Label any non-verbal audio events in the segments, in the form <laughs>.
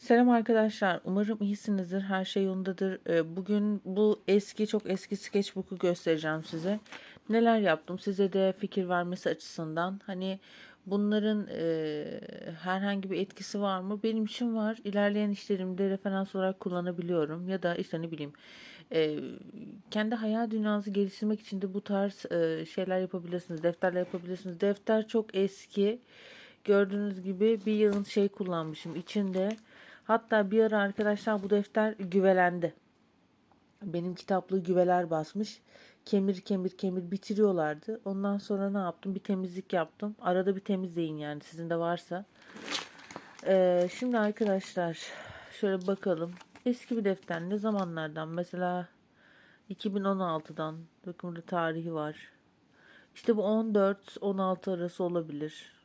Selam arkadaşlar. Umarım iyisinizdir. Her şey yolundadır. Ee, Bugün bu eski çok eski sketchbook'u göstereceğim size. Neler yaptım size de fikir vermesi açısından. Hani bunların e, herhangi bir etkisi var mı? Benim için var. İlerleyen işlerimde referans olarak kullanabiliyorum. Ya da işte ne bileyim e, kendi hayal dünyanızı geliştirmek için de bu tarz e, şeyler yapabilirsiniz. Defterler yapabilirsiniz. Defter çok eski. Gördüğünüz gibi bir yılın şey kullanmışım. İçinde Hatta bir ara arkadaşlar bu defter güvelendi. Benim kitaplığı güveler basmış. Kemir kemir kemir bitiriyorlardı. Ondan sonra ne yaptım? Bir temizlik yaptım. Arada bir temizleyin yani sizin de varsa. Ee, şimdi arkadaşlar şöyle bakalım. Eski bir defter ne zamanlardan? Mesela 2016'dan. Bakın burada tarihi var. İşte bu 14-16 arası olabilir.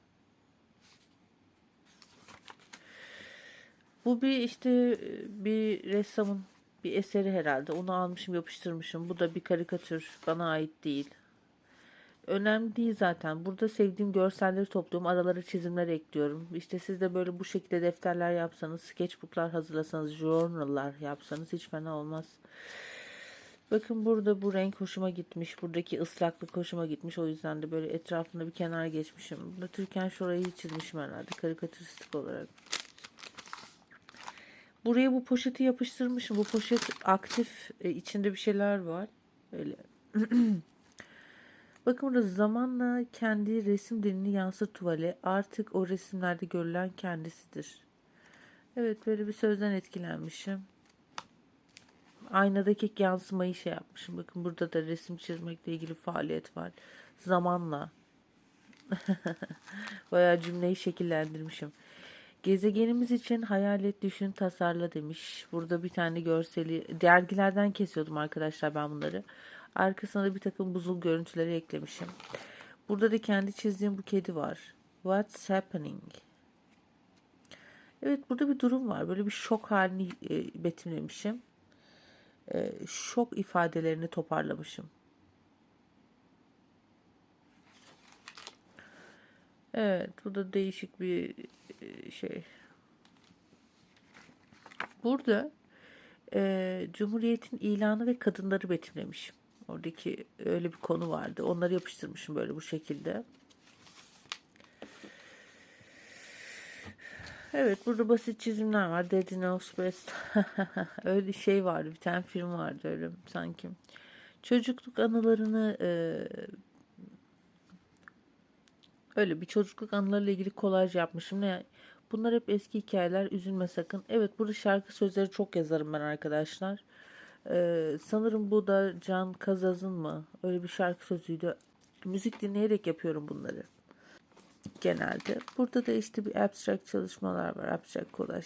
Bu bir işte bir ressamın bir eseri herhalde. Onu almışım yapıştırmışım. Bu da bir karikatür. Bana ait değil. Önemli değil zaten. Burada sevdiğim görselleri topluyorum. Aralara çizimler ekliyorum. İşte siz de böyle bu şekilde defterler yapsanız, sketchbooklar hazırlasanız, journal'lar yapsanız hiç fena olmaz. Bakın burada bu renk hoşuma gitmiş. Buradaki ıslaklık hoşuma gitmiş. O yüzden de böyle etrafında bir kenar geçmişim. Burada Türkan şurayı çizmişim herhalde karikatüristik olarak. Buraya bu poşeti yapıştırmışım. Bu poşet aktif. E, içinde bir şeyler var. Öyle. <clears throat> Bakın burada zamanla kendi resim dilini yansır tuvale. Artık o resimlerde görülen kendisidir. Evet böyle bir sözden etkilenmişim. Aynadaki yansımayı şey yapmışım. Bakın burada da resim çizmekle ilgili faaliyet var. Zamanla. <laughs> Bayağı cümleyi şekillendirmişim. Gezegenimiz için hayal et, düşün, tasarla demiş. Burada bir tane görseli dergilerden kesiyordum arkadaşlar ben bunları. Arkasına da bir takım buzul görüntüleri eklemişim. Burada da kendi çizdiğim bu kedi var. What's happening? Evet burada bir durum var. Böyle bir şok halini e, betimlemişim. E, şok ifadelerini toparlamışım. Evet, bu da değişik bir e, şey. Burada e, Cumhuriyet'in ilanı ve kadınları betimlemişim. Oradaki öyle bir konu vardı. Onları yapıştırmışım böyle bu şekilde. Evet burada basit çizimler var. Dead Knows <laughs> Best. öyle şey vardı. Bir tane film vardı öyle sanki. Çocukluk anılarını e, öyle bir çocukluk anılarıyla ilgili kolaj yapmışım. Ne Bunlar hep eski hikayeler. Üzülme sakın. Evet burada şarkı sözleri çok yazarım ben arkadaşlar. Ee, sanırım bu da Can Kazaz'ın mı? Öyle bir şarkı sözüydü. Müzik dinleyerek yapıyorum bunları. Genelde. Burada da işte bir abstract çalışmalar var. Abstract kolaj.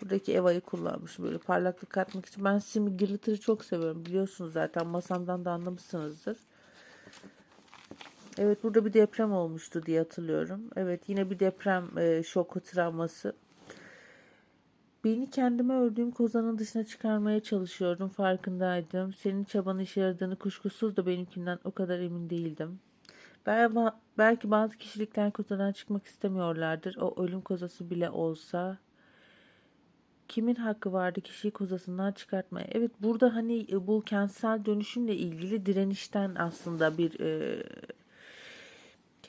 Buradaki Eva'yı kullanmışım böyle parlaklık katmak için. Ben Simi Glitter'ı çok seviyorum. Biliyorsunuz zaten masamdan da anlamışsınızdır. Evet burada bir deprem olmuştu diye hatırlıyorum. Evet yine bir deprem e, şoku travması. Beni kendime ördüğüm kozanın dışına çıkarmaya çalışıyordum farkındaydım. Senin çabanın işe yaradığını kuşkusuz da benimkinden o kadar emin değildim. Belki bazı kişilikler kozadan çıkmak istemiyorlardır. O ölüm kozası bile olsa kimin hakkı vardı kişiyi kozasından çıkartmaya? Evet burada hani e, bu kentsel dönüşümle ilgili direnişten aslında bir e,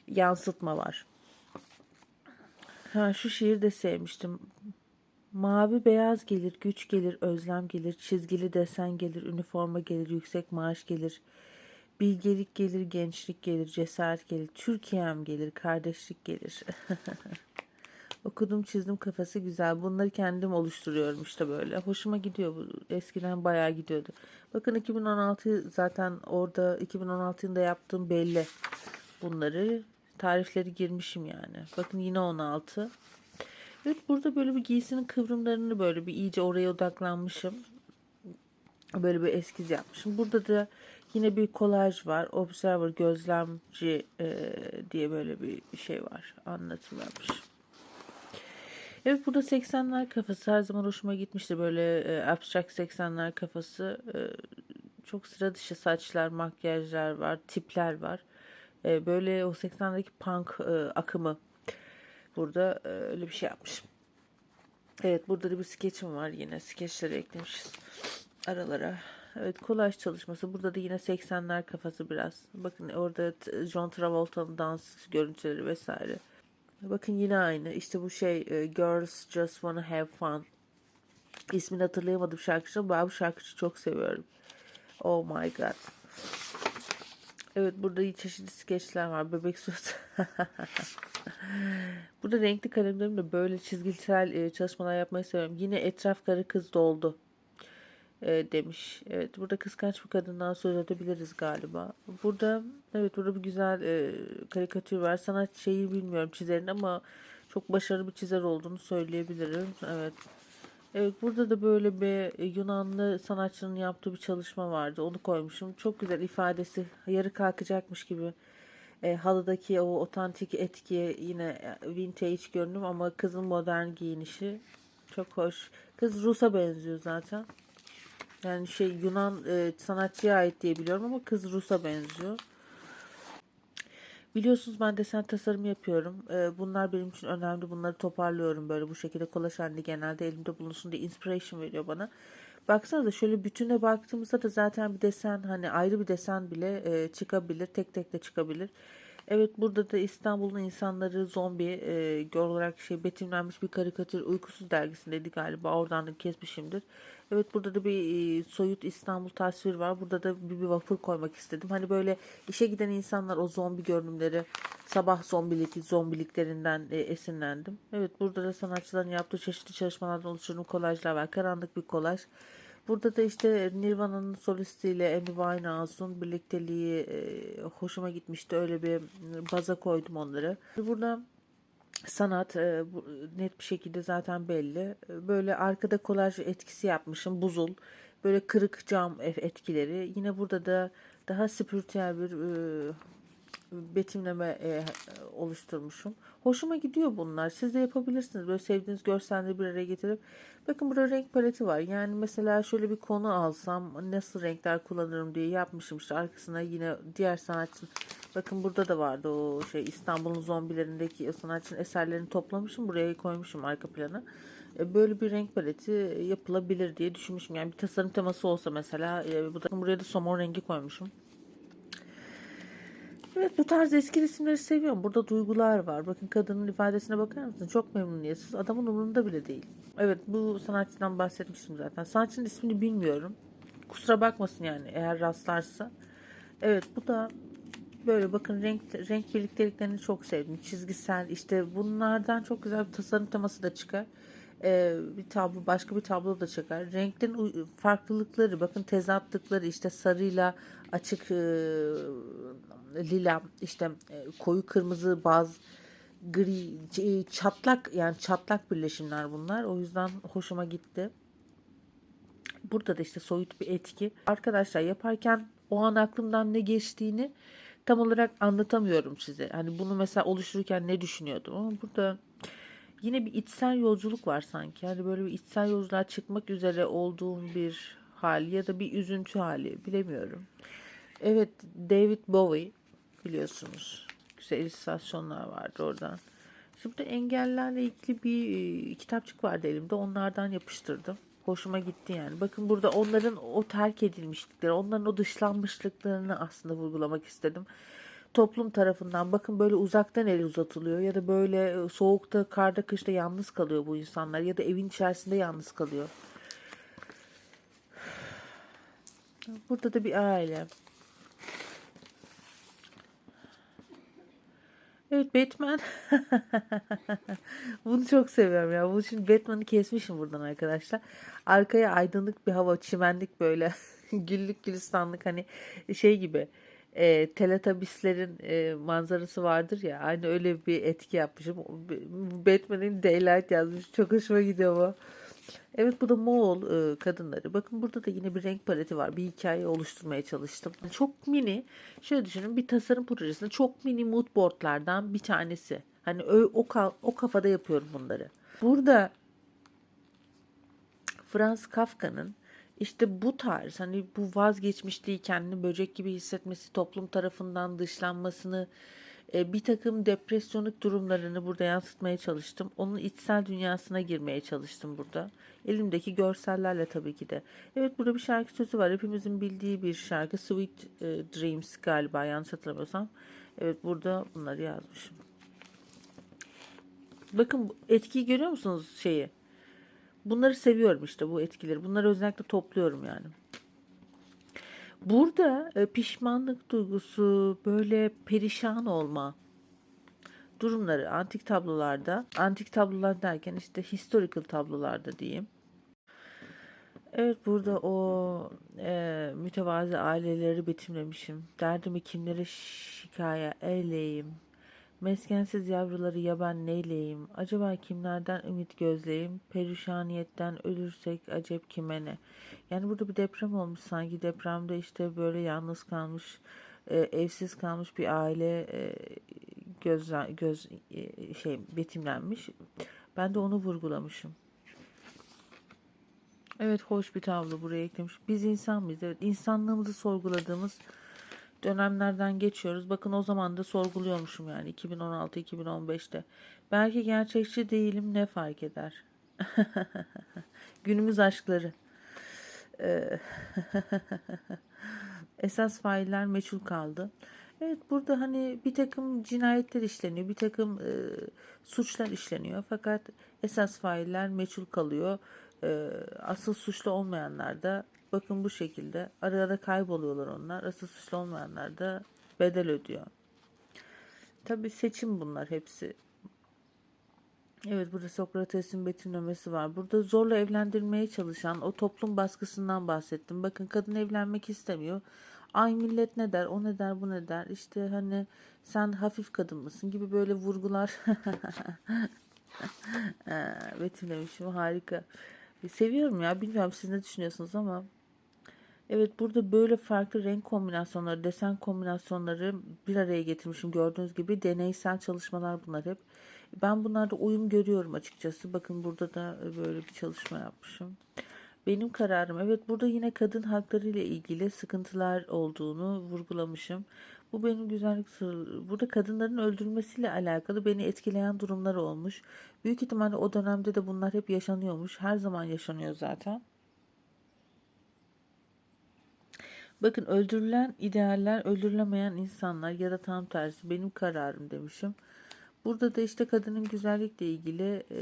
yansıtma var. Ha, şu şiir de sevmiştim. Mavi beyaz gelir, güç gelir, özlem gelir, çizgili desen gelir, üniforma gelir, yüksek maaş gelir, bilgelik gelir, gençlik gelir, cesaret gelir, Türkiye'm gelir, kardeşlik gelir. <laughs> Okudum çizdim kafası güzel. Bunları kendim oluşturuyorum işte böyle. Hoşuma gidiyor bu. Eskiden bayağı gidiyordu. Bakın 2016 zaten orada 2016 yılında yaptığım belli. Bunları tarifleri girmişim yani. Bakın yine 16. Evet burada böyle bir giysinin kıvrımlarını böyle bir iyice oraya odaklanmışım. Böyle bir eskiz yapmışım. Burada da yine bir kolaj var. Observer gözlemci e, diye böyle bir şey var. Anlatım yapmış. Evet burada 80'ler kafası her zaman hoşuma gitmişti. Böyle e, abstract 80'ler kafası. E, çok sıra dışı saçlar, makyajlar var, tipler var. E, böyle o 80'deki punk e, akımı burada e, öyle bir şey yapmışım. Evet burada da bir skeçim var yine. Skeçleri eklemişiz aralara. Evet kolaj çalışması. Burada da yine 80'ler kafası biraz. Bakın orada John Travolta'nın dans görüntüleri vesaire. Bakın yine aynı. İşte bu şey e, Girls Just Wanna Have Fun. İsmini hatırlayamadım şarkıcı. Ben bu şarkıcıyı çok seviyorum. Oh my god. Evet burada çeşitli skeçler var. Bebek surat. <laughs> burada renkli kalemlerimle böyle çizgisel e, çalışmalar yapmayı seviyorum. Yine etraf karı kız doldu e, demiş. Evet burada kıskanç bir kadından söz edebiliriz galiba. Burada evet burada bir güzel e, karikatür var. Sanat şeyi bilmiyorum çizerin ama çok başarılı bir çizer olduğunu söyleyebilirim. Evet. Evet burada da böyle bir e, Yunanlı sanatçının yaptığı bir çalışma vardı. Onu koymuşum. Çok güzel ifadesi. Yarı kalkacakmış gibi. E, halıdaki o otantik etki yine e, vintage görünüm ama kızın modern giyinişi çok hoş. Kız Rus'a benziyor zaten. Yani şey Yunan e, sanatçıya ait diye biliyorum ama kız Rus'a benziyor. Biliyorsunuz ben desen tasarım yapıyorum. Ee, bunlar benim için önemli. Bunları toparlıyorum böyle bu şekilde kolaj halinde genelde elimde bulunsun diye inspiration veriyor bana. Baksanıza şöyle bütüne baktığımızda da zaten bir desen hani ayrı bir desen bile e, çıkabilir. Tek tek de çıkabilir. Evet burada da İstanbul'un insanları zombi e, olarak şey betimlenmiş bir karikatür uykusuz dergisindeydi galiba oradan da kesmişimdir. Evet burada da bir e, soyut İstanbul tasvir var. Burada da bir, bir vapur koymak istedim. Hani böyle işe giden insanlar o zombi görünümleri sabah zombilik zombiliklerinden e, esinlendim. Evet burada da sanatçıların yaptığı çeşitli çalışmalardan oluşan kolajlar var. Karanlık bir kolaj. Burada da işte Nirvana'nın solistiyle Amy Winehouse'un birlikteliği e, hoşuma gitmişti. Öyle bir baza koydum onları. Burada sanat e, net bir şekilde zaten belli. E, Böyle arkada kolaj etkisi yapmışım. Buzul. Böyle kırık cam etkileri. Yine burada da daha spiritüel bir e, betimleme e, oluşturmuşum. Hoşuma gidiyor bunlar. Siz de yapabilirsiniz. Böyle sevdiğiniz görselleri bir araya getirip. Bakın burada renk paleti var. Yani mesela şöyle bir konu alsam nasıl renkler kullanırım diye yapmışım. İşte arkasına yine diğer sanatçı. Bakın burada da vardı o şey İstanbul'un zombilerindeki sanatçının eserlerini toplamışım. Buraya koymuşum arka plana. E, Böyle bir renk paleti yapılabilir diye düşünmüşüm. Yani bir tasarım teması olsa mesela. e, bu da- Buraya da somon rengi koymuşum. Evet bu tarz eski resimleri seviyorum. Burada duygular var. Bakın kadının ifadesine bakar mısın? Çok memnuniyetsiz. Adamın umurunda bile değil. Evet bu sanatçıdan bahsetmiştim zaten. Sanatçının ismini bilmiyorum. Kusura bakmasın yani eğer rastlarsa. Evet bu da böyle bakın renk renk birlikteliklerini çok sevdim. Çizgisel işte bunlardan çok güzel bir tasarım teması da çıkar. Ee, bir tablo başka bir tablo da çıkar. Renklerin farklılıkları bakın tezatlıkları işte sarıyla açık e, lila işte e, koyu kırmızı baz gri ç- çatlak yani çatlak birleşimler bunlar. O yüzden hoşuma gitti. Burada da işte soyut bir etki. Arkadaşlar yaparken o an aklımdan ne geçtiğini tam olarak anlatamıyorum size. Hani bunu mesela oluştururken ne düşünüyordum ama burada yine bir içsel yolculuk var sanki. Hani böyle bir içsel yolculuğa çıkmak üzere olduğum bir hal ya da bir üzüntü hali bilemiyorum. Evet David Bowie biliyorsunuz. Güzel illüstrasyonlar vardı oradan. Şimdi engellerle ilgili bir e, kitapçık vardı elimde. Onlardan yapıştırdım. Hoşuma gitti yani. Bakın burada onların o terk edilmişlikleri, onların o dışlanmışlıklarını aslında vurgulamak istedim. Toplum tarafından bakın böyle uzaktan el uzatılıyor ya da böyle e, soğukta, karda, kışta yalnız kalıyor bu insanlar ya da evin içerisinde yalnız kalıyor. Burada da bir aile. Evet Batman. <laughs> Bunu çok seviyorum ya. Bunu şimdi Batman'ı kesmişim buradan arkadaşlar. Arkaya aydınlık bir hava, çimenlik böyle <laughs> güllük gülistanlık hani şey gibi e, Teletubbies'lerin e, manzarası vardır ya. Aynı öyle bir etki yapmışım. Batman'in Daylight yazmış. Çok hoşuma gidiyor bu. Evet bu da Moğol e, kadınları. Bakın burada da yine bir renk paleti var. Bir hikaye oluşturmaya çalıştım. Çok mini, şöyle düşünün bir tasarım projesinde çok mini mood boardlardan bir tanesi. Hani o, o, o kafada yapıyorum bunları. Burada Franz Kafka'nın işte bu tarz hani bu vazgeçmişliği kendini böcek gibi hissetmesi, toplum tarafından dışlanmasını e, bir takım depresyonik durumlarını burada yansıtmaya çalıştım. Onun içsel dünyasına girmeye çalıştım burada. Elimdeki görsellerle tabii ki de. Evet burada bir şarkı sözü var. Hepimizin bildiği bir şarkı. Sweet e, Dreams galiba yanlış hatırlamıyorsam. Evet burada bunları yazmışım. Bakın etkiyi görüyor musunuz şeyi? Bunları seviyorum işte bu etkileri. Bunları özellikle topluyorum yani. Burada e, pişmanlık duygusu, böyle perişan olma durumları antik tablolarda, antik tablolar derken işte historical tablolarda diyeyim. Evet burada o e, mütevazi aileleri betimlemişim. Derdimi kimlere şikaya eyleyim. Meskensiz yavruları ya ben neyleyim? Acaba kimlerden ümit gözleyim? Perişaniyetten ölürsek acep kime ne? Yani burada bir deprem olmuş sanki. Depremde işte böyle yalnız kalmış, e, evsiz kalmış bir aile e, göz göz e, şey betimlenmiş. Ben de onu vurgulamışım. Evet hoş bir tablo buraya eklemiş. Biz insan mıyız? Evet insanlığımızı sorguladığımız dönemlerden geçiyoruz. Bakın o zaman da sorguluyormuşum yani 2016-2015'te. Belki gerçekçi değilim ne fark eder? <laughs> Günümüz aşkları. Ee, <laughs> Esas failler meçhul kaldı. Evet burada hani bir takım cinayetler işleniyor, bir takım e, suçlar işleniyor. Fakat esas failler meçhul kalıyor. E, asıl suçlu olmayanlar da bakın bu şekilde ara ara kayboluyorlar onlar. Asıl suçlu olmayanlar da bedel ödüyor. Tabi seçim bunlar hepsi. Evet burada Sokrates'in betimlemesi var. Burada zorla evlendirmeye çalışan o toplum baskısından bahsettim. Bakın kadın evlenmek istemiyor. Ay millet ne der, o ne der, bu ne der. İşte hani sen hafif kadın mısın gibi böyle vurgular. <laughs> betimlemişim harika. Seviyorum ya bilmiyorum siz ne düşünüyorsunuz ama. Evet burada böyle farklı renk kombinasyonları, desen kombinasyonları bir araya getirmişim. Gördüğünüz gibi deneysel çalışmalar bunlar hep. Ben bunlarda uyum görüyorum açıkçası. Bakın burada da böyle bir çalışma yapmışım. Benim kararım. Evet burada yine kadın hakları ile ilgili sıkıntılar olduğunu vurgulamışım. Bu benim güzellik. Burada kadınların öldürülmesiyle alakalı beni etkileyen durumlar olmuş. Büyük ihtimalle o dönemde de bunlar hep yaşanıyormuş. Her zaman yaşanıyor zaten. Bakın öldürülen idealler, öldürülemeyen insanlar ya da tam tersi benim kararım demişim. Burada da işte kadının güzellikle ilgili e,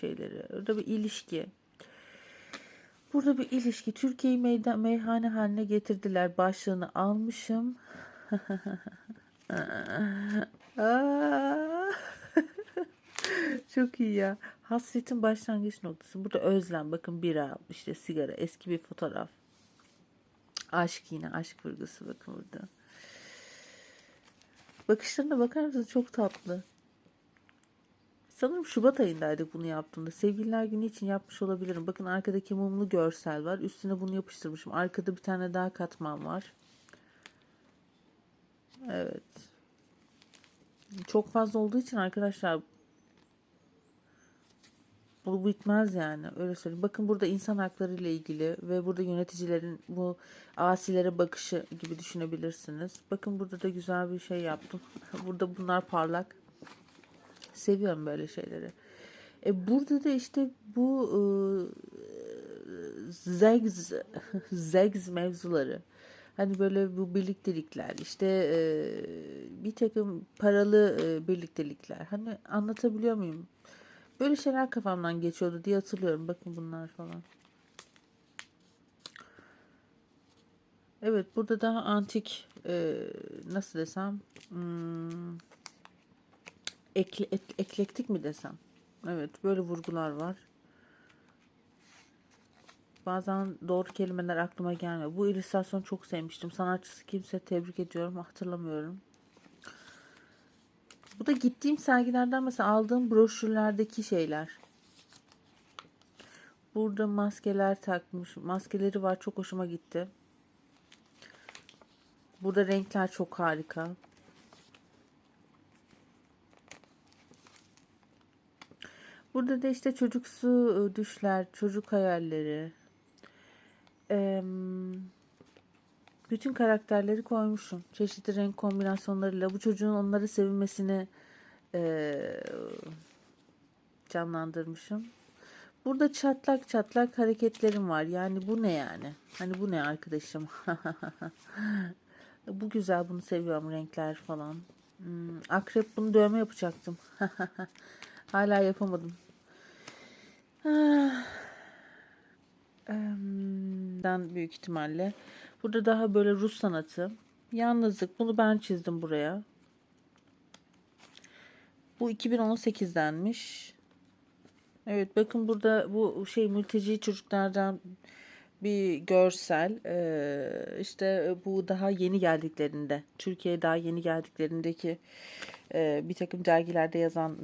şeyleri. Orada bir ilişki. Burada bir ilişki. Türkiye'yi meydan, meyhane haline getirdiler. Başlığını almışım. <laughs> <laughs> Çok iyi ya. Hasretin başlangıç noktası. Burada özlem. Bakın bira, işte sigara, eski bir fotoğraf. Aşk yine. Aşk vurgusu bakın burada. Bakışlarına bakar mısınız? Çok tatlı. Sanırım Şubat ayındaydık bunu yaptığımda. Sevgililer günü için yapmış olabilirim. Bakın arkadaki mumlu görsel var. Üstüne bunu yapıştırmışım. Arkada bir tane daha katman var. Evet. Çok fazla olduğu için arkadaşlar bu bitmez yani öyle söyleyeyim. Bakın burada insan hakları ile ilgili ve burada yöneticilerin bu asilere bakışı gibi düşünebilirsiniz. Bakın burada da güzel bir şey yaptım. <laughs> Burada bunlar parlak. Seviyorum böyle şeyleri. E burada da işte bu e, zegz, <laughs> zegz mevzuları. Hani böyle bu birliktelikler işte e, bir takım paralı e, birliktelikler. Hani anlatabiliyor muyum? Böyle şeyler kafamdan geçiyordu diye hatırlıyorum. Bakın bunlar falan. Evet burada daha antik e, nasıl desem hmm, ekle, ek, eklektik mi desem. Evet böyle vurgular var. Bazen doğru kelimeler aklıma gelmiyor. Bu illüstrasyonu çok sevmiştim. Sanatçısı kimse tebrik ediyorum. Hatırlamıyorum. Bu da gittiğim sergilerden mesela aldığım broşürlerdeki şeyler. Burada maskeler takmış. Maskeleri var. Çok hoşuma gitti. Burada renkler çok harika. Burada da işte çocuksu ıı, düşler, çocuk hayalleri. Ee, bütün karakterleri koymuşum. Çeşitli renk kombinasyonlarıyla bu çocuğun onları sevilmesini eee, canlandırmışım. Burada çatlak çatlak hareketlerim var. Yani bu ne yani? Hani bu ne arkadaşım? <laughs> bu güzel bunu seviyorum renkler falan. Hmm, akrep bunu dövme yapacaktım. <laughs> Hala yapamadım. Ah. Em, Dan büyük ihtimalle. Burada daha böyle Rus sanatı. Yalnızlık. Bunu ben çizdim buraya. Bu 2018'denmiş. Evet bakın burada bu şey mülteci çocuklardan bir görsel. Ee, işte bu daha yeni geldiklerinde, Türkiye'ye daha yeni geldiklerindeki e, bir takım dergilerde yazan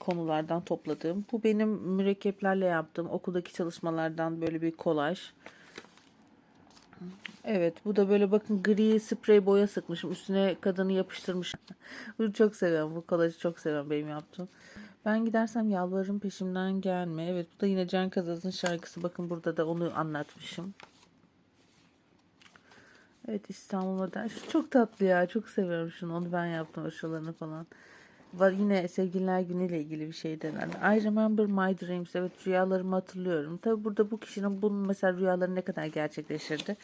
konulardan topladığım. Bu benim mürekkeplerle yaptığım okuldaki çalışmalardan böyle bir kolaj. Evet bu da böyle bakın gri sprey boya sıkmışım. Üstüne kadını yapıştırmışım. <laughs> Bunu çok seviyorum. Bu kolajı çok seviyorum benim yaptığım. Ben gidersem yalvarırım peşimden gelme. Evet bu da yine Can Kazaz'ın şarkısı. Bakın burada da onu anlatmışım. Evet İstanbul. Şu çok tatlı ya. Çok seviyorum şunu. Onu ben yaptım aşılarını falan. Var yine sevgililer günüyle ilgili bir şey herhalde. I remember my dreams. Evet rüyalarımı hatırlıyorum. Tabi burada bu kişinin bunun mesela rüyaları ne kadar gerçekleşirdi.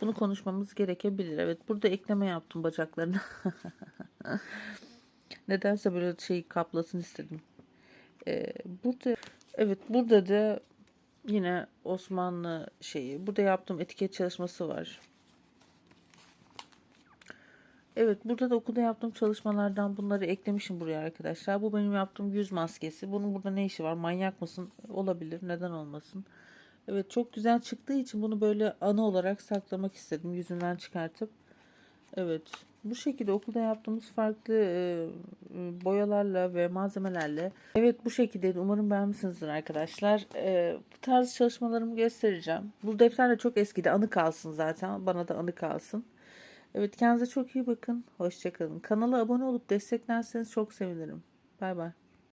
Bunu konuşmamız gerekebilir. Evet burada ekleme yaptım bacaklarına. <laughs> Nedense böyle şey kaplasın istedim. Ee, burada evet burada da yine Osmanlı şeyi. Burada yaptığım etiket çalışması var. Evet burada da okulda yaptığım çalışmalardan bunları eklemişim buraya arkadaşlar. Bu benim yaptığım yüz maskesi. Bunun burada ne işi var? Manyak mısın? Olabilir. Neden olmasın? Evet çok güzel çıktığı için bunu böyle anı olarak saklamak istedim. Yüzünden çıkartıp. Evet bu şekilde okulda yaptığımız farklı e, boyalarla ve malzemelerle. Evet bu şekilde umarım beğenmişsinizdir arkadaşlar. E, bu tarz çalışmalarımı göstereceğim. Bu defter de çok eskidi. Anı kalsın zaten. Bana da anı kalsın. Evet kendinize çok iyi bakın. Hoşçakalın. Kanala abone olup desteklerseniz çok sevinirim. Bay bay.